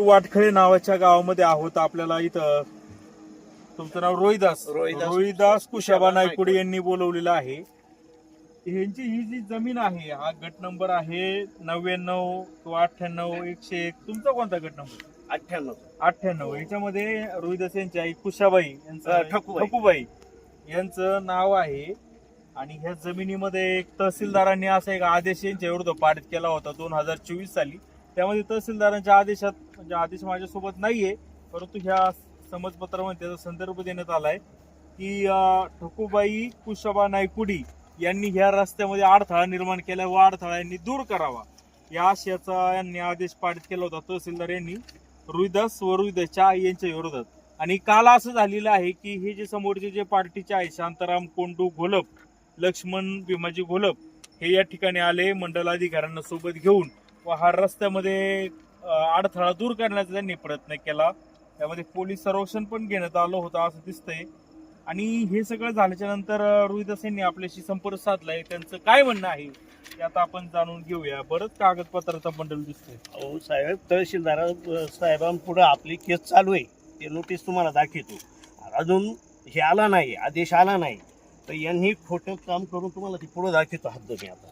वाटखळे नावाच्या गावामध्ये आहोत आपल्याला इथं. तुमचं नाव रोहिदास. रोहिदास रोहिदास कुशाबा नायकुडे यांनी बोलवलेलं आहे. ह्यांची ही जी जमीन आहे हा गट नंबर आहे नव्याण्णव किंवा अठ्ठ्याण्णव एकशे एक. तुमचा कोणता गट नंबर? अठ्ठ्याण्णव. अठ्ठ्याण्णव. याच्यामध्ये रोहिदास यांची आई कुशाबाई अ, यांचं ठकूबाई. ठकूबाई. यांचं नाव आहे. आणि ह्या जमिनीमध्ये एक तहसीलदारांनी असा एक आदेश यांच्या विरुद्ध पारित केला होता दोन हजार चोवीस साली. त्यामध्ये तहसीलदारांच्या आदेशात म्हणजे आदेश माझ्यासोबत नाही आहे परंतु ह्या समजपत्रामध्ये त्याचा संदर्भ देण्यात आला आहे की ठकूबाई कुशाबा नायकुडी यांनी ह्या रस्त्यामध्ये अडथळा निर्माण केला व अडथळा यांनी दूर करावा. या आशयाचा यांनी आदेश पारित केला होता. तहसीलदार यांनी रुईदास व रुईदासच्या आई यांच्या विरोधात. आणि काल असं झालेलं आहे की हे जे समोरचे जे पार्टीचे आहे शांताराम कोंडू घोलप लक्ष्मण भीमाजी घोलप हे या ठिकाणी आले मंडल अधिकाऱ्यांना सोबत घेऊन व हा रस्त्यामध्ये अडथळा दूर करण्याचा त्यांनी प्रयत्न केला. त्यामध्ये पोलीस संरक्षण पण घेण्यात आलं होतं असं दिसतंय. आणि हे सगळं झाल्याच्यानंतर रोहिदास यांनी आपल्याशी संपर्क साधलाय. त्यांचं काय म्हणणं आहे ते आता आपण जाणून घेऊया. बरंच कागदपत्राचा बंडल दिसतंय. अहो साहेब तहसीलदार साहेबांपुढे आपली केस चालू आहे. ते नोटीस तुम्हाला दाखवतो. अजून हे आला नाही आदेश आला नाही. तर यांनी खोटं काम करून तुम्हाला ते पुढे दाखवतो. हद्द मी आता.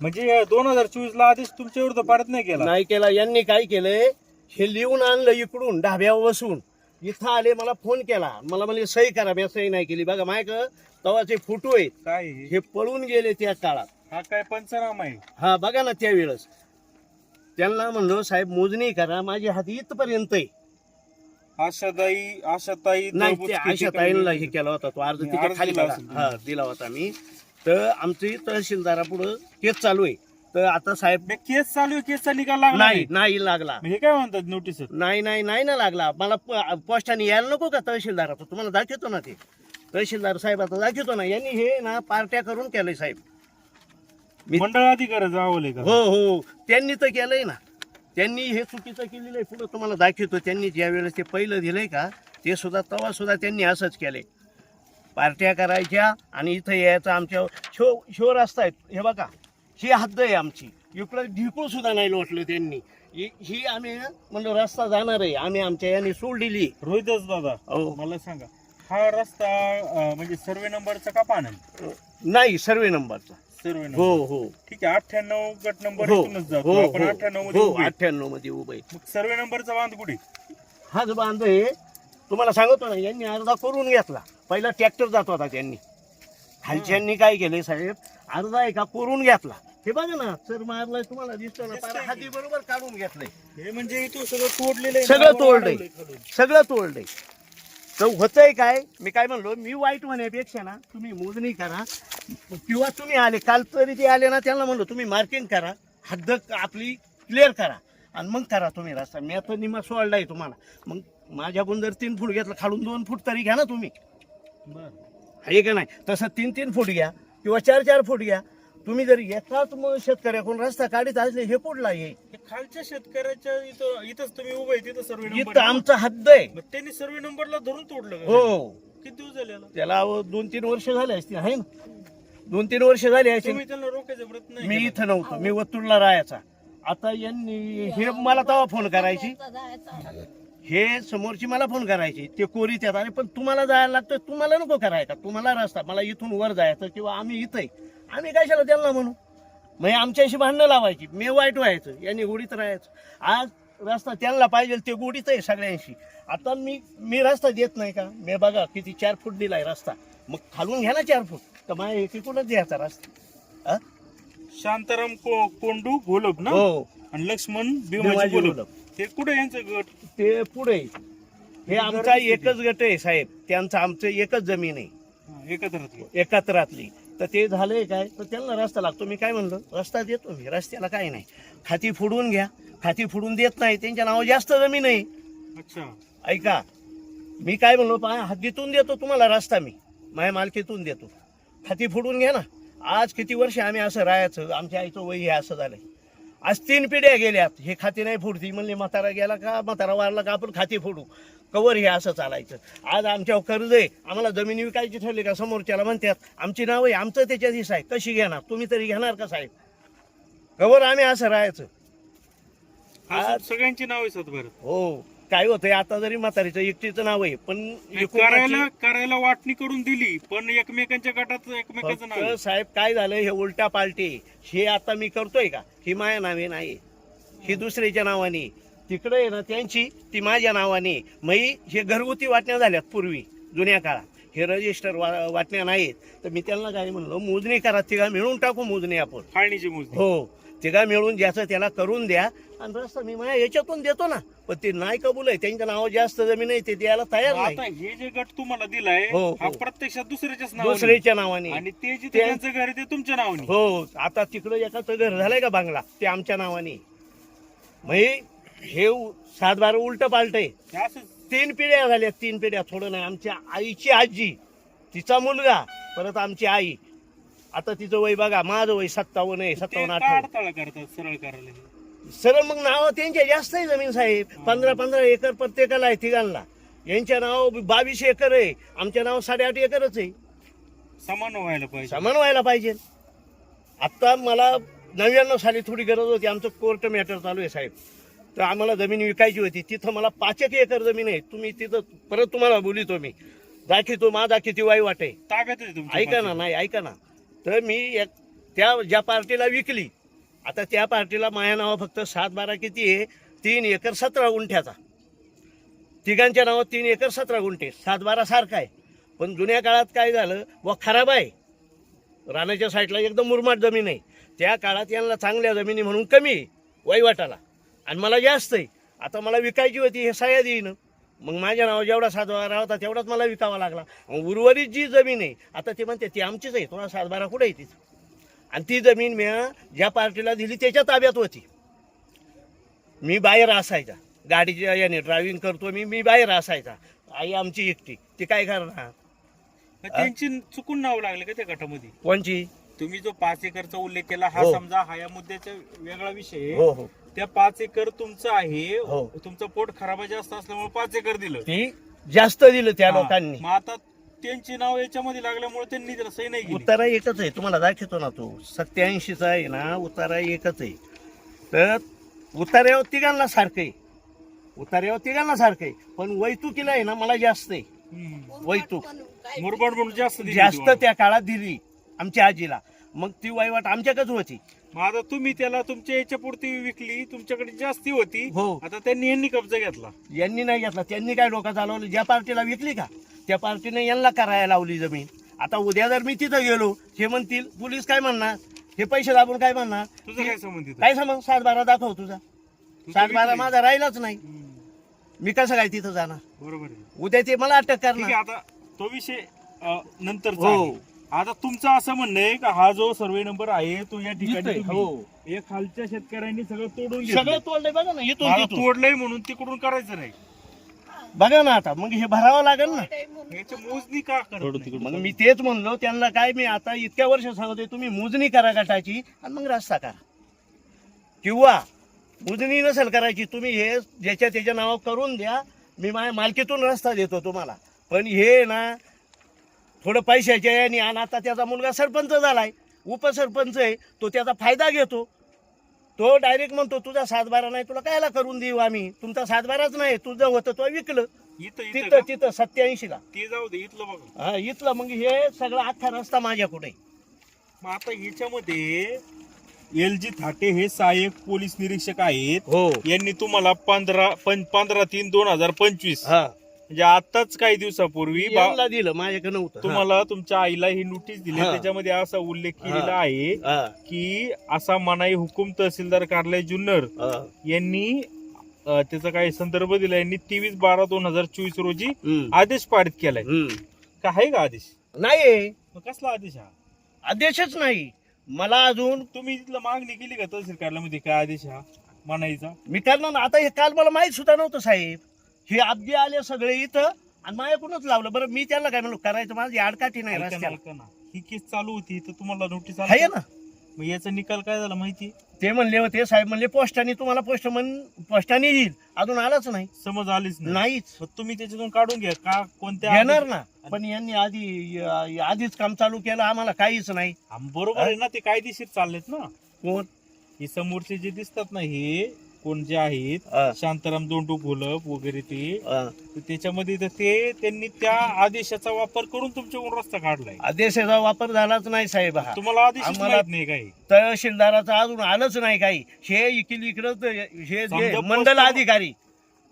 म्हणजे दोन हजार चोवीस ला आदेश तुमच्या विरुद्ध पारित नाही केला? नाही केला. यांनी काय केलंय? हे लिहून आणलं इकडून ढाब्यावर बसून. इथं आले मला फोन केला. मला म्हणजे सही करा मी सही नाही केली. बघा मायक तवाचे फोटो आहेत काय हे? हे पळून गेले त्या काळात. हा काय पंचनामा आहे? हा बघा ना त्यावेळेस. त्यांना म्हणलो साहेब मोजणी करा. माझी हात इथपर्यंत आहे. आशाताई आशाताई नाही ते दळबुचके आशा ते ताईंना काही- हे केला होता तो. अर्ज अर्ज खाली दिला बघा. असेल हा दिला होता मी. तर आमची तहसीलदारापुढं केस चालू आहे. तर आता साहेब बे, केस चालू आहे केसचा निकाल लागला नाही नाही लागला. हे काय म्हणतात नोटीस नाही नाही नाही ना लागला. मला प- पोस्टाने यायला नको का तहसीलदाराचं? तुम्हाला दाखवतो ना ते. तहसीलदार साहेब आता दाखवतो ना. यांनी हे ना पार्ट्या करून केलंय साहेब. मी- मंडळ अधिकारी जावले का? हो हो. त्यांनी तर केलंय ना. त्यांनी हे चुकीचं केलेलं आहे. पुढं तुम्हाला दाखवतो. त्यांनी ज्या वेळेस ते पहिलं दिलंय का? ते सुद्धा तेव्हा सुद्धा त्यांनी असंच केलंय. पार्ट्या करायच्या आणि इथं यायचं आमच्या शो शो रस्ता आहे हे बघा ही हद्द आहे आमची. इकडं ढिकूळ सुद्धा नाही लोटलं त्यांनी. ही ही आम्ही म्हणलं रस्ता जाणार आहे. आम्ही आमच्या याने सोड दिली. रोहितच दादा हो. मला सांगा हा रस्ता अं, म्हणजे सर्वे नंबरचा का पाहणार नाही सर्वे नंबरचा. सर्वे हो नंबर. हो. ठीक आहे अठ्ठ्याण्णव गट नंबर हो इथूनच जातो. हो आपण अठ्ठ्याण्णवमध्ये हो उभे. अठ्ठ्याण्णवमध्ये उभे. मग सर्वे नंबरचा बांध कुठे? हा जो बांध आहे तुम्हाला सांगतो ना यांनी अर्धा करून घेतला. पहिला ट्रॅक्टर जात होता त्यांनी. खालच्यांनी काय केले साहेब? अर्धा आहे का करून घेतला. हे बघा ना सर मारलाय तुम्हाला दिसतो ना पारा. हाती बरोबर काढून घेतलंय. हे म्हणजे इथून सगळं तोडलेलं सगळं तोडलंय. सगळं तोडलंय. तर होतंय काय? मी काय म्हणलो मी वाईट म्हणण्यापेक्षा ना तुम्ही मोजणी करा. किंवा तुम्ही आले काल तरी ते आले ना त्यांना म्हणलो तुम्ही मार्किंग करा. हद्द आपली क्लिअर करा. आणि मग करा तुम्ही रस्ता. मी आता निमा सोडलाय तुम्हाला. मग माझ्याकडून जर तीन फूट घेतलं खालून दोन फूट तरी घ्या ना तुम्ही. आहे का नाही? तसं तीन तीन फूट घ्या किंवा चार चार फूट घ्या. तुम्ही जर एकाच मग शेतकऱ्याकडून रस्ता काढीत असले हे कुठला हे खालच्या शेतकऱ्याच्या इथं इथंच तुम्ही उभे आहे, तिथं सर्वे नंबर इथं आमचा हद्द आहे. मग त्यांनी सर्वे नंबरला धरून तोडलं का? हो. किती दिवस झाले याला? त्याला अहो दोन तीन वर्ष झाले असतील आहे ना? दोन तीन वर्ष झाले असतील. तुम्ही त्यांना रोखायचा प्रयत्न नाही मी केला. इथं नव्हतो मी वतूरला राहायचा. आता यांनी हे मला तेव्हा फोन करायची. हे समोरची मला फोन करायची. ते कोरी त्यात आणि पण तुम्हाला जायला लागतं तुम्हाला नको करायचा तुम्हाला रस्ता मला इथून वर जायचं किंवा आम्ही इथं आहे. आम्ही कशाला त्यांना म्हणू? हे आमच्याशी भांडणं लावायची. मी वाईट व्हायचं. यांनी गोडीत राहायचं. आज रस्ता त्यांना पाहिजे ते गोडीत आहे सगळ्यांशी. आता मी मी रस्ता देत नाही का? मी बघा किती चार फूट दिलाय रस्ता. मग खालून घ्या ना चार फूट. तर माझ्या एकीकडूनच द्यायचा रस्ता. हा? शांताराम को- कोंडू घोलप ना? हो. आणि लक्ष्मण भीमाजी भीमाजी हे कुठे यांचं गट? ते पुढे. हे आमचा एकच गट आहे साहेब. त्यांचं आमचं एकच जमीन आहे. एकत्र एकात्रातली. तर ते झालंय काय? तर त्यांना रस्ता लागतो. मी काय म्हणलो? रस्ता देतो मी. रस्त्याला काय नाही. खाती फोडून घ्या. खाती फोडून देत नाही. त्यांच्या नावावर जास्त जमीन आहे. अच्छा. ऐका. मी काय म्हणलो? पहा हद्दीतून देतो तुम्हाला रस्ता मी. माझ्या मालकीतून देतो. खाती फोडून घ्या ना. आज किती वर्ष आम्ही असं राहायचं. आमच्या आईचं वय हे असं झालंय. आज तीन पिढ्या गेल्यात. हे खाती नाही फोडती. म्हणले म्हातारा गेला का? म्हातारा वारला का? आपण खाती फोडू. कवर हे असं चालायचं. आज आमच्यावर कर्ज आहे. आम्हाला जमिनी विकायची ठरली का? समोरच्याला म्हणतात आमची नाव आहे. आमचं त्याच्यात हिस्सा आहे कशी घेणार? तुम्ही तरी घेणार का साहेब? कवर आम्ही असं राहायचं. आज सगळ्यांची नाव आहेत बरं हो. काय होतंय आता जरी म्हातारीचं एकटीचं नाव आहे पण करायला करायला वाटणी करून दिली पण एकमेकांच्या गटात एकमेकांचं नाव आहे. साहेब काय झालं हे उलटा पालटी हे आता मी करतोय का? ही माझ्या नावे नाही. ही दुसऱ्याच्या नावाने तिकडे आहे ना त्यांची ती माझ्या नावाने मग हे घरगुती वाटण्या झाल्यात पूर्वी जुन्या काळात. हे रजिस्टर वा- वाटण्या नाहीत. तर मी त्यांना काय म्हणलो मोजणी करा तिघा मिळून टाकू मोजणी आपण. फाळणीची मोजणी. हो. तिघा मिळून ज्याचं त्याला करून द्या. आणि रस्ता मी माझ्या याच्यातून देतो ना. पण ते नाही कबूल आहे. त्यांच्या नावावर जास्त जमीन आहे ते द्यायला तयार नाही. आता हे जे गट तुम्हाला दिलाय हो, हा हो. प्रत्यक्षात दुसऱ्याच्याच नाव दुसऱ्याच्या नावाने. आणि ते ते- त्यांचं घर आहे ते तुमच्या नावाने. हो आता तिकडं एकाचं घर झालंय का बांगला? ते आमच्या नावाने. म्हणजे हे सात बारा उलट पालट आहे हे असंच. तीन पिढ्या झाल्या तीन पिढ्या. थोडं नाही आमच्या आईची आजी तिचा मुलगा परत आमची आई. आता तिचं वय बघा माझं वय सत्तावन्न आहे सत्तावन्न अडथळा करतात सरळ करायला? सरळ मग नाव त्यांच्या जास्त आहे जमीन साहेब. पंधरा पंधरा एकर प्रत्येकाला आहे तिघांना. यांच्या नाव बावीस एकर आहे. आमच्या नाव साडेआठ एकरच आहे. समान व्हायला पाहिजे. समान व्हायला पाहिजे. आत्ता मला नव्याण्णव साली थोडी गरज होती. आमचं कोर्ट मॅटर चालू आहे साहेब. तर आम्हाला जमीन विकायची होती. तिथं मला पाच एक एकर जमीन आहे. तुम्ही तिथं परत तुम्हाला बोलितो मी. दाखितो माझा किती वाई वाटे. ताब्यात आहे ऐका ना नाही ऐका ना. तर मी एक त्या ज्या पार्टीला विकली आता त्या पार्टीला माझ्या नावं फक्त सात बारा किती आहे? तीन एकर सतरा गुंठ्याचा. तिघांच्या नावात तीन एकर सतरा गुंठे. सात बारा सारखा आहे. पण जुन्या काळात काय झालं? व खराब आहे. रानाच्या साईडला एकदम मुरमाट जमीन आहे. त्या काळात यांना चांगल्या जमिनी म्हणून कमी आहे वहिवाटाला. आणि मला जास्त आहे. आता मला विकायची होती हे साया देईन. मग माझ्या नावावर जेवढा सातबारा होता तेवढाच मला विकावा लागला. उर्वरित जी जमीन आहे आता ते म्हणते ती आमचीच आहे थोडा सातबारा कुठे आहे तिथं आणि ती जमीन मी ज्या पार्टीला दिली त्याच्या ताब्यात होती. मी बाहेर असायचा. गाडीच्या याने ड्रायव्हिंग करतो मी मी बाहेर असायचा. आई आमची एकटी ती काय करणार? त्यांची चुकून नाव लागले का त्या गटामध्ये? कोणची? तुम्ही जो पाच एकरचा उल्लेख केला हा हो. समजा हा या मुद्द्याचा वेगळा विषय आहे. हो हो. त्या पाच एकर तुमचं आहे हो. तुमचं पोट खराब जास्त असल्यामुळे पाच एकर दिलं. ती जास्त दिलं त्या हा. लोकांनी. मग आता त्यांची नाव याच्यामध्ये लागल्यामुळे त्यांनी त्याला सही नाही केली. उतारा एकच आहे तुम्हाला दाखवतो ना तो. सत्याऐंशीचा आहे ना उतारा एकच आहे. तर उतार्यावर तिघांना सारखं आहे. उतार्यावर तिघांना सारखं आहे. पण वैतुकीला आहे ना मला जास्त आहे. हम्म. वैतूक. मुरबाड म्हणून जास्त दिली जास्त तुम्हाला. त्या काळात दिली आमच्या आजीला. मग ती वहिवाट आमच्याकच होती मग आता तुम्ही त्याला तुमच्या याच्या पुरती विकली तुमच्याकडे जास्ती होती. हो. आता त्यांनी यांनी कब्जा घेतला. यांनी नाही घेतला. त्यांनी काय डोका चालवलं? ज्या पार्टीला विकली का? त्या पार्टीने यांना करायला लावली जमीन. आता उद्या जर मी तिथं गेलो हे म्हणतील पोलीस काय म्हणणार? हे पैसे दाबून काय म्हणणार? तुझं काय संबंधित काय समज सात बारा दाखव तुझा. सात बारा माझा राहिलाच नाही. मी कसं काय तिथं जाणार? बरोबर आहे. उद्या ते मला अटक ठीक आहे करणार. आता तो विषय अ, नंतरचा हो. आहे. आता तुमचं असं म्हणणं आहे का हा जो सर्वे नंबर आहे तो या ठिकाणी तुम्ही- हो. हे खालच्या शेतकऱ्यांनी सगळं तोडून सगळं घेतलं तोडलंय बघा ना इथून मला तिथून. तोडलंय म्हणून तिकडून करायचं नाही बघा ना आता मग हे भरावं लागेल ना याची मोजणी का करत नाही? मग मी तेच म्हणलो त्यांना काय मी आता इतक्या वर्ष सांगतोय तुम्ही मोजणी करा गटाची आणि मग रस्ता करा किंवा मोजणी नसेल करायची तुम्ही हे ज्याच्या त्याच्या नावावर करून द्या मी माझ्या मालकीतून रस्ता देतो तुम्हाला पण हे ना थोडं पैशाच्या याने आणि आता त्याचा मुलगा सरपंच झालाय. उपसरपंच आहे तो त्याचा फायदा घेतो. तो डायरेक्ट म्हणतो तुझा सातबारा नाही तुला कायला करून देऊ आम्ही? तुमचा सातबाराच नाही तुझं होतं तो विकलं. इथं इथं तिथं? तिथं सत्याऐंशीला ते जाऊ दे इथलं बघा. हा इथलं मग हे सगळं अख्खा रस्ता माझ्याकडे. मग आता याच्यामध्ये एल जी थाटे हे सहाय्यक पोलीस निरीक्षक आहेत. हो. यांनी तुम्हाला पंधरा पं- पंधरा तीन दोन हजार पंचवीस हा. म्हणजे आताच काही दिवसापूर्वी बा- यांना दिलं माझ्याकडे नव्हतं. तुम्हाला तुमच्या आईला ही नोटीस दिली. हा. त्याच्यामध्ये असा उल्लेख केलेला. आहे हा, की असा मनाई हुकुम तहसीलदार कार्यालय जुन्नर हा. यांनी अ, त्याचा काही संदर्भ दिला. यांनी तेवीस बारा दोन हजार चोवीस रोजी हम्म. आदेश पारित केलाय. हम्म. का आहे का आदेश? नाही मग कसला आदेश हा? आदेशच नाही. मला अजून तुम्ही तिथलं मागणी केली का तहसील कार्यालयामध्ये? काय आदेश हा? मनाईचा? मी करणार ना आता हे काल मला माहीत सुद्धा नव्हतं साहेब. हे अब्दी आले सगळे इथं आणि माझ्याकडूनच लावलं. बरं मी त्याला काय म्हणलो करायचं माझी आडकाठी नाही ऐका ना, रस्त्याला. ऐका ना. ही केस चालू होती तर तुम्हाला नोटीस आहे ना. मग याचा निकाल काय झाला माहिती? ते म्हणले होते साहेब म्हणले पोस्टाने तुम्हाला पोस्टमन पोस्टाने येईल. अजून आलाच नाही. समज आलीच नाही. नाहीच. मग तुम्ही त्याच्यातून काढून घ्या. का कोणत्या येणार ना. पण यांनी आधी अं, आधीच काम चालू केलं आम्हाला काहीच नाही. आम- बरोबर आहे ना ते कायदेशीर चाललेत ना. कोण? हे समोरचे जे दिसतात ना हे कोण जे आहेत हा, शांताराम दोंडू घोलप वगैरे ते हा. तर त्याच्यामध्ये तर ते त्यांनी त्या आदेशाचा वापर करून तुमच्याकडून रस्ता काढलाय. आदेशाचा वापर झालाच नाही साहेब हा. तुम्हाला आदेश आम्हाला- माहीत नाही काही. तहसीलदाराचं अजून आलंच नाही काही. हे इकडे इकडं हे जे समजा मंडल पोस्ट- अधिकारी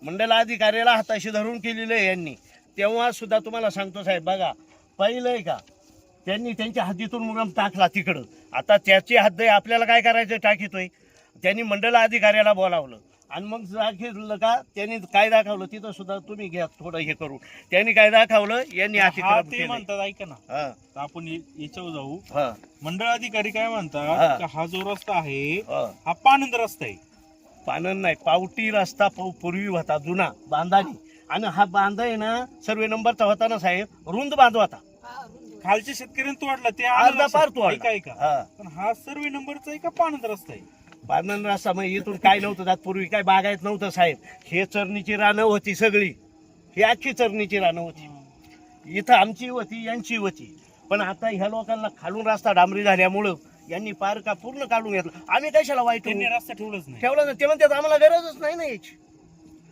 मंडल अधिकाऱ्याला हाताशी धरून केलेलं आहे यांनी. तेव्हा सुद्धा तुम्हाला सांगतो साहेब बघा पहिलंय का त्यांनी त्यांच्या हद्दीतून मुरम टाकला तिकडं. आता त्याची हद्द आहे आपल्याला काय करायचं टाकीतोय. त्यांनी मंडल अधिकाऱ्याला बोलावलं. आणि मग दाखवलं का त्यांनी काय दाखवलं तिथं सुद्धा तुम्ही घ्या थोडं हे करून. त्यांनी काय दाखवलं यांनी हा ते. म्हणतात ऐका ना. हा, तर आपण ये- याच्यावर जाऊ. हा, मंडळ अधिकारी काय हा. म्हणतात का हा जो रस्ता आहे हा. हा पानंद रस्ता आहे. पानन नाही पावटी रस्ता पौ- पूर्वी होता जुना बांधानी. आणि हा बांध आहे ना सर्वे नंबरचा होता ना साहेब रुंद बांध होता. खालच्या शेतकऱ्यांनी तोडला ते आलं अर्धा लक्षात. पार तोडला. ऐका ऐका. पण हा सर्वे नंबरचा आहे का पानंद रस्ता आहे. पानन रस्ता मग इथून काय नव्हतं त्यात पूर्वी काय बागायत नव्हतं साहेब. हे चरणीची रानं होती सगळी. ही अख्खी चरणीची रानं होती. इथं आमची होती यांची होती. पण आता ह्या लोकांना खालून रस्ता डांबरी झाल्यामुळं यांनी पार का पूर्ण काढून घेतला. आम्ही कशाला वाईट? रस्ता ठेवलाच नाही. ठेवलं ना ते म्हणतात आम्हाला गरजच नाही ना याची.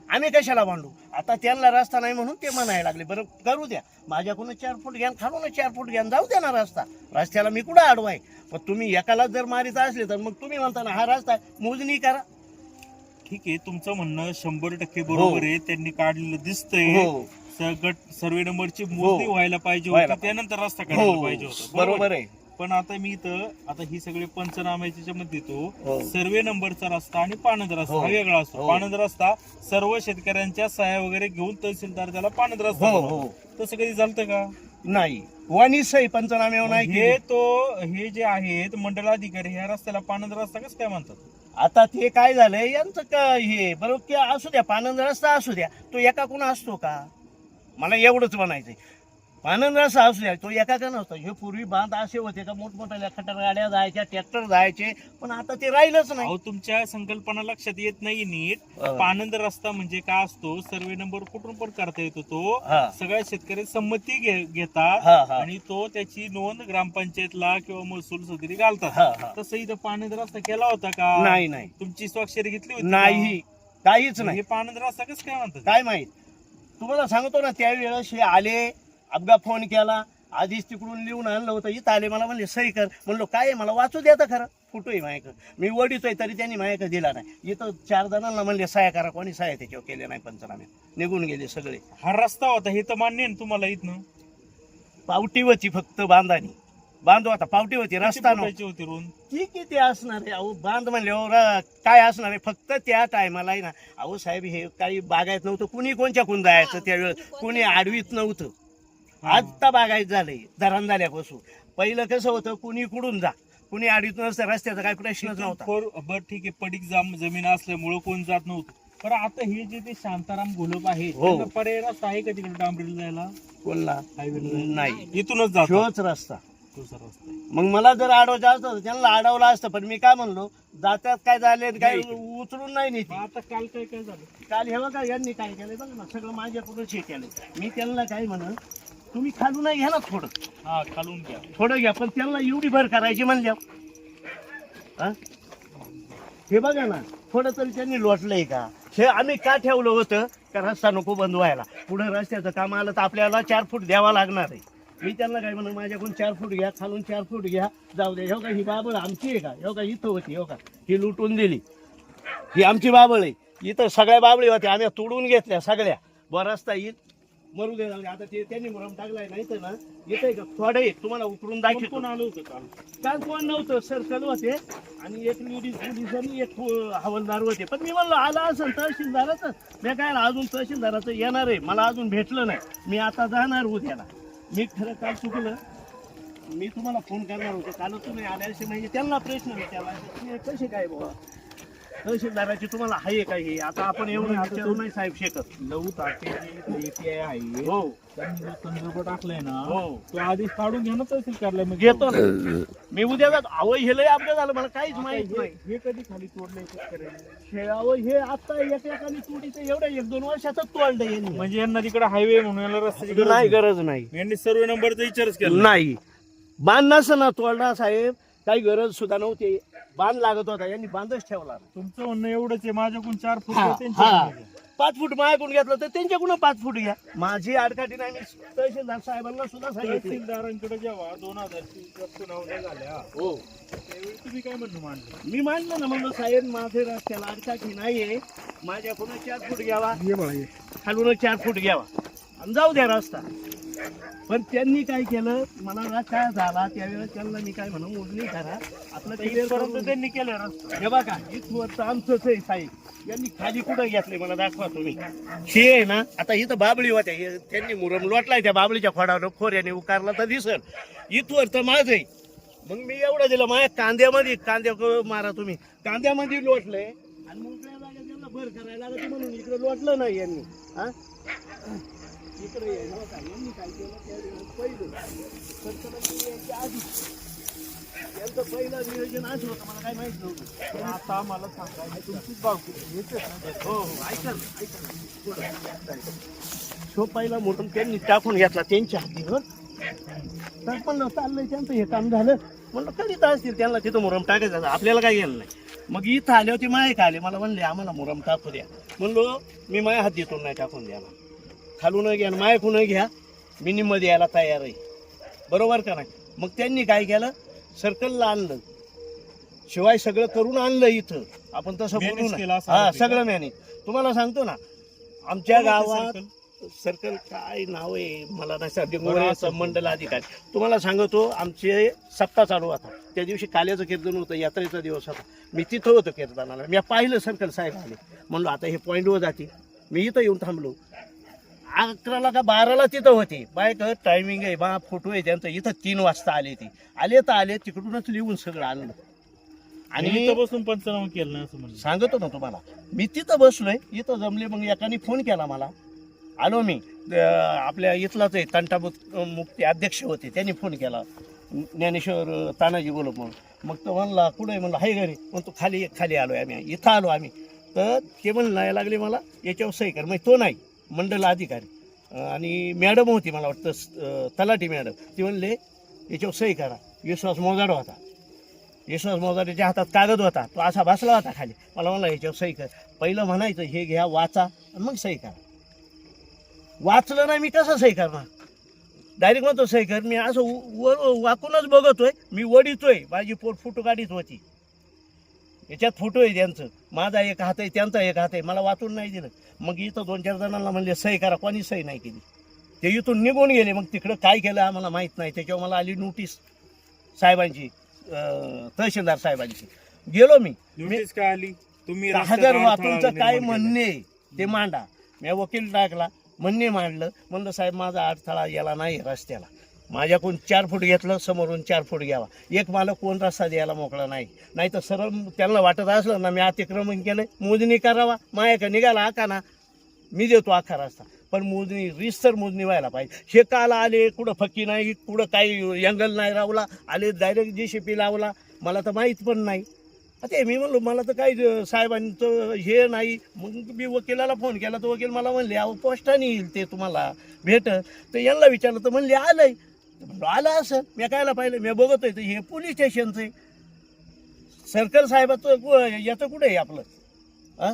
आम्ही कशाला भांडू? आता त्यांना रस्ता नाही म्हणून ते म्हणायला लागले. बरं करू द्या. माझ्याकडून चार फूट घ्या खालून चार फूट घ्या जाऊ द्या ना रस्ता. रस्त्याला मी कुठं अडवाय पण तुम्ही एकाला जर मारित असले तर मग तुम्ही म्हणता ना हा रस्ता आहे, मोजणी करा. ठीक आहे तुमचं म्हणणं शंभर टक्के बरोबर आहे. त्यांनी काढलेलं दिसतंय. हो. गट सर्वे नंबरची मोजणी हो. व्हायला पाहिजे व्हायला होती त्यानंतर रस्ता काढायला हो. पाहिजे होता. बरोबर? आहे. पण आता मी इथं आता ही सगळे पंचनाम्याच्या मध्ये हो. देतो सर्वे नंबरचा रस्ता आणि पाणंद रस्ता हो. हा वेगळा असतो हो. पाणंद रस्ता सर्व शेतकऱ्यांच्या सहाय्या वगैरे घेऊन तहसीलदार त्याला पाणंद रस्ता हो. हो तसं कधी झालं का नाही वाणी सही पंचनामे नाही हे केली. तो हे जे आहेत मंडलाधिकारी ह्या रस्त्याला पाणंद रस्ता कसं काय म्हणतात आता ते काय झालंय यांचं का हे बरोबर की असू द्या पानंद रस्ता असू द्या तो एका कोण असतो का मला एवढंच म्हणायचंय असू द्या तो एका का नसतो हे पूर्वी बांध असे होते का मोठमोठ्या खटर गाड्या जायच्या ट्रॅक्टर जायचे पण आता ते राहिलंच नाही. अहो तुमच्या संकल्पना लक्षात येत नाही नीट. पानंद रस्ता म्हणजे काय असतो सर्वे नंबर कुठून पण करता येतो तो. सगळ्या शेतकरी संमती घेतात आणि तो त्याची नोंद ग्रामपंचायतला किंवा महसूल सदरी घालतात. तसं इथं पानंद रस्ता केला होता का? नाही नाही. तुमची स्वाक्षरी घेतली होती? नाही. काहीच हे नाही पानंद रस्ता कसं काय म्हणतात? काय माहीत? तुम्हाला सांगतो ना त्यावेळेस हे आले अपघा फोन केला आधीच तिकडून लिहून आणलं होतं इथं आले मला म्हणले सही कर. म्हणलो काय आहे? मला वाचू द्या तर खरं. फोटो आहे माझ्याकडं. मी वडीतोय तरी त्यांनी माझ्याकडे दिला नाही. इथं चार जणांना म्हणले सहाय्या करा कोणी सहाय्या त्याच्यावर केले नाही पंचनामे. निघून गेले सगळे. हा रस्ता होता हे तर मान्य आहे ना तुम्हाला इथनं? पावटी होती फक्त बांधानी. बांध होता पावटी होती रस्ता नव्हता. होती ती किती असणार आहे? अहो बांध म्हणल्यावर काय असणार आहे? फक्त त्या टायमाला आहे ना. अहो साहेब हे काही बागायत नव्हतं कुणी कोणच्या कोण जायचं त्यावेळेस कुणी आडवीत नव्हतं. आत्ता बागायत झालंय धरण झाल्यापासून. पहिलं कसं होतं कुणी कुडून जा कुणी आडवीत नसतं रस्त्याचा काय प्रश्नच नव्हता. बर ठीक आहे पडीक जाम जमीन असल्यामुळं कोण जात नव्हतं. पण आता हे जे ते शांताराम घोलप आहे हो. त्यांना पर्याय रस्ता आहे का तिकडे डांबरीला जायला? कोणला? नाही. इथूनच जातो. शोच रस्ता. तो सर रस्ता आहे. मग मला जर अडवायचं असतं तर त्यांना अडवलं असतं पण मी काय म्हणलो जात्यात काय झाले काय. उचलून नाही नेते. मग आता काल काय काय झालं? काल हे बघा यांनी काय केलंय बघा ना सगळं माझ्याकडूनच हे केलंय. मी त्यांना काय म्हणत तुम्ही खालून घ्या ना थोडं. हा खालून घ्या. थोडं घ्या पण त्यांना एवढी भर करायची म्हणल्या हा? हे बघा ना थोडं तरी त्यांनी लोटलंय का? हे आम्ही का ठेवलं होतं? का रस्ता नको बंद व्हायला. पुढे रस्त्याचं काम आलं तर आपल्याला चार फूट द्यावा लागणार आहे. मी त्यांना काय म्हणून माझ्याकडून चार फूट घ्या खालून चार फूट घ्या. जाऊ दे हो का ही बाबळ आमची आहे का? हो का इथं होती हो का? ही लुटून दिली. ही आमची बाबळ आहे. इथं सगळ्या बाबळी होत्या आम्ही तोडून घेतल्या सगळ्या. बरं रस्ता येईल. मरू दे जाऊ दे. आता ते त्यांनी मुरम टाकलाय नाही तर ना येतंय का? थोडं आहे. तुम्हाला उकरून कोण दाखवतो. कोण आलं होतं काल? काल कोण नव्हतं? सर्कल होते. आणि एक लेडीज पोलीस आणि एक हवालदार होते. पण मी म्हणलो आला असेल तहसीलदाराचं. मी काय अजून तहसीलदाराचं येणार आहे? मला अजून भेटलं नाही. मी आता जाणार उद्याला. मी खरं काल चुकलं. मी तुम्हाला फोन करणार होतो. काल तुम्ही आल्याशी म्हणजे त्यांना प्रश्न विचारला. कसे काय बाबा तहसीलदाराची तुम्हाला आहे का हे? आता आपण एवढं विचारू नाही साहेब शेकत एपीआय आहे हो. त्यांनी जो संदर्भ टाकलाय ना हो. तो आधीच काढून घ्या ना तहसील कार्यालय घेतो ना. मी उद्या जातो अहो हे लय अपघात झालं मला काहीच माहीत नाही. हे कधी खाली तोडलंय शेतकऱ्यांनी? खेळावं हे आता एका एकाने तुडीचं एवढ्या एक दोन वर्षातच तोडलं यांनी. म्हणजे यांना तिकडे हायवे म्हणून याला रस्त्याची गरज नाही. नाही. गरज नाही. यांनी सर्व नंबरचा विचारच केला नाही. बांध नसं ना तोडला साहेब. काही गरज सुद्धा नव्हती. बांध लागत होता यांनी बांधच ठेवला तुमचं म्हणणं एवढंच आहे माझ्याकडून चार फूट हा, त्यांच्या हा. आहे. पाच फूट माझ्याकडून घेतलं तर त्यांच्याकडून पाच फूट घ्या. माझी आडकाठी नाही मी तहसीलदार साहेबांना सुद्धा सांगितले. तहसीलदारांकडे जेव्हा दोन हजार सुनावण्या झाल्या. हो. त्यावेळी तुम्ही काय म्हणणं मांडलं? मी मानलं ना म्हणलं साहेब माझे रस्त्याला अडकाठी नाहीये. माझ्याकडून चार फूट घ्यावा. खालून चार फूट घ्यावा. आणि जाऊ द्या रस्ता. पण त्यांनी काय केलं? मला रस्ता झाला? त्यावेळेस त्यांना मी काय म्हणून मोजणी करा. आपलं इथपर्यंत त्यांनी केलं रस्ता हे बघा इथवरचं आमचंच आहे साहेब. यांनी खाली कुठं घेतले मला दाखवा तुम्ही. हे आहे ना आता इथं बाबळी होत्या. हे त्यांनी मुरम लोटलाय त्या बाबळीच्या खोडावर. खोऱ्याने उकारला तर दिसल. इथवर तर माझं आहे. मग मी एवढं दिलं माझ्या कांद्यामध्ये कांद्या मारा तुम्ही. कांद्यामध्ये लोटले आणि मोकळ्या जागेत त्यांना भर करायला लागत म्हणून इकडे लोटलं नाही यांनी. हा? इकडे हे बघा, हो यांनी काय केलं? त्यावेळेस पहिलं. सरकारने आधी यांचं पहिलं नियोजन असं होतं मला काय माहीत नव्हतं. पण आता मला सांगा तुमचीच बाजू हेच हो हो ऐका ना ऐका ना. पुढं. तो पहिला मोठं त्यांनी टाकून घेतला त्यांच्या हातीवर तर म्हणलं चाललंय त्यांचं हे काम झालं. म्हणलं कधीच असतील त्यांना तिथं मुरम टाकायचं आपल्याला काय गेलं नाही. मग इथं आले होते मायक आले मला म्हणले आम्हाला मुरम टाकू द्या. म्हणलो मी माया हात देतो नाही टाकून द्या. ना खालून घ्या आणि मायकून घ्या. मी निम्मध्ये यायला तयार आहे. बरोबर का नाही? मग त्यांनी काय केलं? सर्कलला आणलं. शिवाय सगळं करून आणलं इथं. आपण तसं Manage बोलू केलं ना असं हा? सगळं मॅनेज तुम्हाला सांगतो ना आमच्या गावात? सर्कल काय नाव आहे? मला नाही असं. मंडल अधिकारी. तुम्हाला सांगतो आमचे सप्ताह चालू होता. त्या दिवशी काल्याचं कीर्तन होतं यात्रेचा दिवस होता. मी तिथं होतो कीर्तनाला. मी पाहिलं सर्कल साहेब आले म्हणलो आता हे पॉईंटवर जातील. मी इथं येऊन थांबलो. अकराला का बाराला तिथं होते. बायक टायमिंग आहे बा फोटो आहे त्यांचं. इथं तीन वाजता आले ती. आले तर आले तिकडूनच लिहून सगळं आणलं. आणि बसून पंचनामा केलं म्हणलं. सांगतो ना तुम्हाला. मी तिथं बसलोय इथं जमले मग एकाने फोन केला मला. आलो मी. आपल्या इथलाच आहे तंटामुक्त मुक्ती अध्यक्ष होते त्यांनी फोन केला. ज्ञानेश्वर तानाजी बोलत म्हणून. मग तो म्हणला कुठं आहे? म्हणलं हाय घरी. मग तो खाली खाली आलो आम्ही. इथं आलो आम्ही. तर ते नाही लागले मला. याच्यावर सही कर. मग तो नाही. मंडल अधिकारी. आणि मॅडम होती मला वाटतं तलाठी मॅडम. ती म्हणले याच्यावर सही करा. विश्वास मोजाड होता. विश्वास मोजाड्याच्या हातात कागद होता. तो असा बसला होता खाली. मला म्हणला याच्यावर सही कर. पहिलं म्हणायचं हे घ्या वाचा आणि मग सही करा. वाचलं नाही मी कसं सही करणार? डायरेक्ट म्हणतो सही कर. मी असं व वाकूनच बघतोय मी वडितोय माझी पोट फोटो काढीत होती. याच्यात फोटो आहे त्यांचं. माझा एक हात आहे त्यांचा एक हात आहे मला वाचून नाही दिलं. मग इथं दोन चार जणांना म्हणले सही करा कोणी सही नाही केली. ते इथून निघून गेले मग तिकडं काय केलं आम्हाला माहीत नाही. त्याच्यावर मला आली नोटीस साहेबांची तहसीलदार साहेबांची. गेलो मी. नोटीस काय आली? तुम्ही हजार रस्त्यात वा अडथळा तुमचं काय. म्हणणे? ते मांडा. मी वकील टाकला. म्हणणे मांडलं. म्हणलं साहेब माझा अडथळा याला नाही रस्त्याला. माझ्याकडून चार फूट घेतलं समोरून चार फूट घ्यावा. एक मला कोण रस्ता द्यायला मोकळा नाही. नाही तर सरळ त्यांना वाटत असलं ना मी अतिक्रमण केलं मोजणी करावा. मायाका निघाला आका ना मी देतो आखा रस्ता. पण मोजणी रिस्तर मोजणी व्हायला पाहिजे. हे काल आले कुठं फक्की नाही कुठं काही यंगल नाही रावला. आले डायरेक्ट जे शी पी लावला. मला तर माहीत पण नाही. ते मी म्हणलो मला तर काही साहेबांचं हे नाही. मग मी वकिलाला फोन केला तर वकील मला म्हणले अहो पोस्टाने येईल ते तुम्हाला भेट तर यांना विचारलं तर म्हणले आलंय. आहे म्हणलो आलं असं. मी कायला पाहिलं? मी बघतोय तर हे पोलीस स्टेशनचं आहे. सर्कल साहेबाचं याचं कुठं आहे आपलं? हा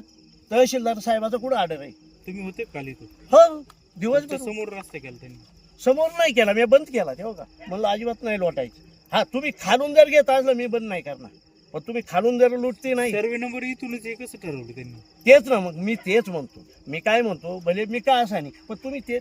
तहसीलदार साहेबाचं कुठं ऑर्डर आहे? तुम्ही होते काल इथं? हो दिवसभर समोर रस्ता केला त्यांनी. समोर नाही केला मी बंद केला तेव्हा का म्हणलं अजिबात नाही लोटायचं. हा तुम्ही खालून जर घेत असलं मी बंद नाही करणार. पण तुम्ही खालून जर लुटते नाही. सर्वे नंबर इथूनच हे कसं ठरवलं त्यांनी. तेच ना मग मी तेच म्हणतो. मी काय म्हणतो? भले मी का असा नाही पण तुम्ही ते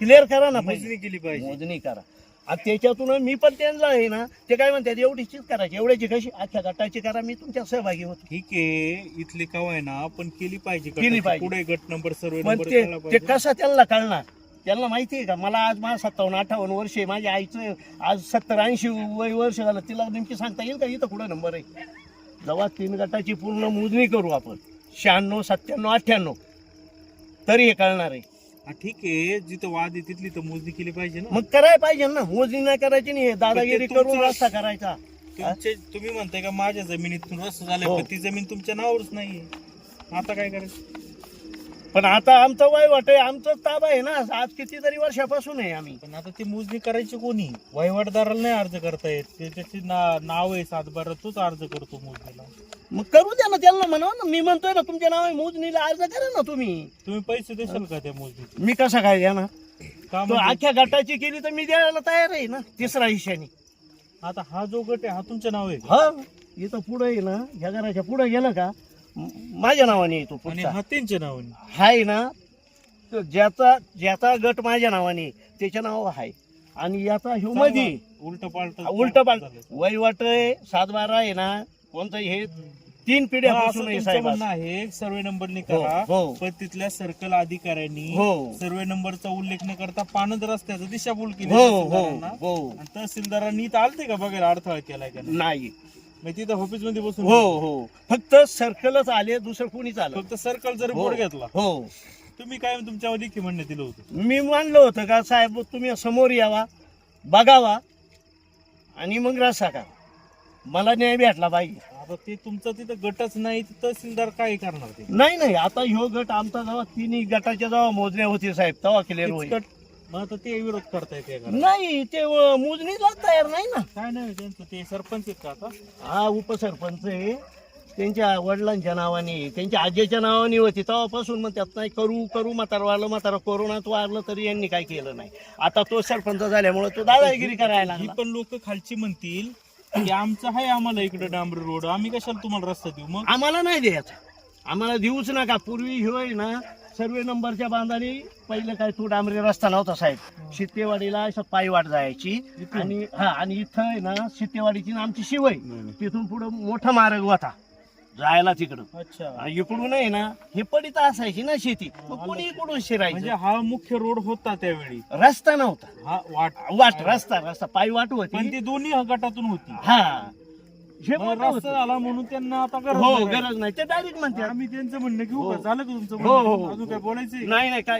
क्लिअर करा ना पाहिजे मोजणी केली पाहिजे. मोजणी करा. आणि त्याच्यातून मी पण त्यांना आहे ना ते काय म्हणतात एवढीचीच करायची एवढ्याची कशी अख्ख्या गटाची करा मी तुमच्या सहभागी होतो. ठीक आहे इथली कवा आहे ना पण केली पाहिजे केली. पाहिजे. पुढे गट नंबर सर्वे पण नंबर ते पाहिजे. कसं त्यांना कळणार? त्यांना माहिती आहे का? मला आज माझा सत्तावन्न अठ्ठावन्न वर्ष आहे. माझ्या आईचं आज सत्तर ऐंशी वय वर्ष झालं. तिला नेमकी सांगता येईल का? इथं कुठं नंबर आहे? जेव्हा तीन गटाची पूर्ण मोजणी करू आपण. शहाण्णव सत्त्याण्णव अठ्ठ्याण्णव. तरी हे कळणार आहे. हा, ठीक आहे. जिथं वाद आहे तिथली तर मोजणी केली पाहिजे ना. मग करायला पाहिजे ना. मोजणी नाही करायची नाही. हे दादागिरी तुमचं- करून रस्ता करायचा. तुमचे तुम्ही म्हणताय का माझ्या जमिनीतून रस्ता झालाय हो. पण ती जमीन तुमच्या नावावरच नाहीये. आता काय करायचं? पण आता आमचं वय वाट आहे आमचं ताबा आहे ना. आज कितीतरी वर्षापासून आहे आम्ही. पण आता ती मोजणी करायची कोणी? वहिवाटदाराला नाही अर्ज करता येत. ते त्याची ना- नाव आहे सातबारा तोच अर्ज करतो मोजणीला. मग करू द्या ना त्यांना म्हणा ना. मी म्हणतोय ना तुमच्या नावे मोजणीला अर्ज करा ना तुम्ही. तुम्ही पैसे देशाल का त्या मोजणीचे? मी कसा काय द्या ना का तो म्हणजे? अख्ख्या गटाची केली तर मी द्यायला तयार आहे ना तिसरा हिशाने आता हा जो गट आहे हा तुमच्या नाव आहे का? हा. इथं पुढे आहे ना ह्या घराच्या पुढे गेलं का माझ्या नावाने येतो आणि पुढचा. हा त्यांच्या नावाने. हाय ना? तो ज्याचा ज्याचा गट माझ्या नावाने त्याच्या नाव आहे आणि याचा ह्यो मध्ये उलट पालट उलट पालट वैवाट आहे सातबारा आहे ना कोणतं हे तीन पिढ्यापासून आहे साहेब आहे सर्वे नंबरने हो, करा हो. पण तिथल्या सर्कल अधिकाऱ्यांनी हो. सर्वे नंबरचा उल्लेख न करता पानद रस्त्याचा दिशाभूल केली हो हो तहसीलदारांना. हो. आणि तहसीलदारांनी इथं आलते का बघायला अडथळा केलाय का नाही? नाही. मग तिथं ऑफिसमध्ये बसून हो हो. फक्त सर्कलच आले दुसरं कोणीच आलं फक्त सर्कल जर हो. बोर्ड घेतला. हो. तुम्ही काय तुमच्या लेखी म्हणणं दिलं होतं? मी मानलं होतं का साहेब तुम्ही समोर यावा बघावा आणि मग रस्ता का मला न्याय भेटला पाहिजे आता ते तुमचं तिथं गटच नाही तर तहसीलदार काय करणार ते? नाही नाही. आता ह्यो गट आमचा जेव्हा तिन्ही गटाच्या जेव्हा मोजण्या होती साहेब तेव्हा क्लिअर होईल. किचकट मग आता ते विरोध करतायत त्या घरात. नाही ते अं, मोजणीला तयार नाही ना. काय नाही त्यांचं ते सरपंच आहेत का आता? हा उपसरपंच आहे. त्यांच्या वडिलांच्या नावाने त्यांच्या आजीच्या नावाने होती. तेव्हापासून मग त्यात नाही करू करू म्हातारा वारलं म्हातारा कोरोनात वारलं तरी यांनी काय केलं नाही. आता तो सरपंच झाल्यामुळे तो दादागिरी करायला ही लागला पण लोक खालची म्हणतील की आमचं आहे आम्हाला इकडे डांबरी रोड. आम्ही कशाला तुम्हाला रस्ता देऊ? मग? आम्हाला नाही द्यायचं. आम्हाला देऊच नका. पूर्वी ह्यो आहे ना सर्वे नंबरच्या बांधाने पहिलं काय तो डांबरी रस्ता नव्हता साहेब. शितेवाडीला असं पायवाट जायची? आणि हा आणि इथं आहे ना शितेवाडीची ना आमची शिवय तिथून पुढे मोठा मार्ग होता. जायला तिकडं. अच्छा. आणि इकडून आहे ना हे पडित असायची ना शेती. मग कोणी इकडून म्हणजे शिरायचं हा मुख्य रोड होता त्यावेळी. रस्ता नव्हता. हा वाट. वाट रस्ता रस्ता पायवाट पण होती ती दोन्ही हा गटातून होती. हा. रस्ता. झाला म्हणून त्यांना आता गरज हो नाही. गरज नाही ते डायरेक्ट म्हणते आम्ही त्यांचं म्हणणं का हो. झालं का तुमचं हो, हो, म्हणणं? हो. अजून काय बोलायचंय नाही नाही काय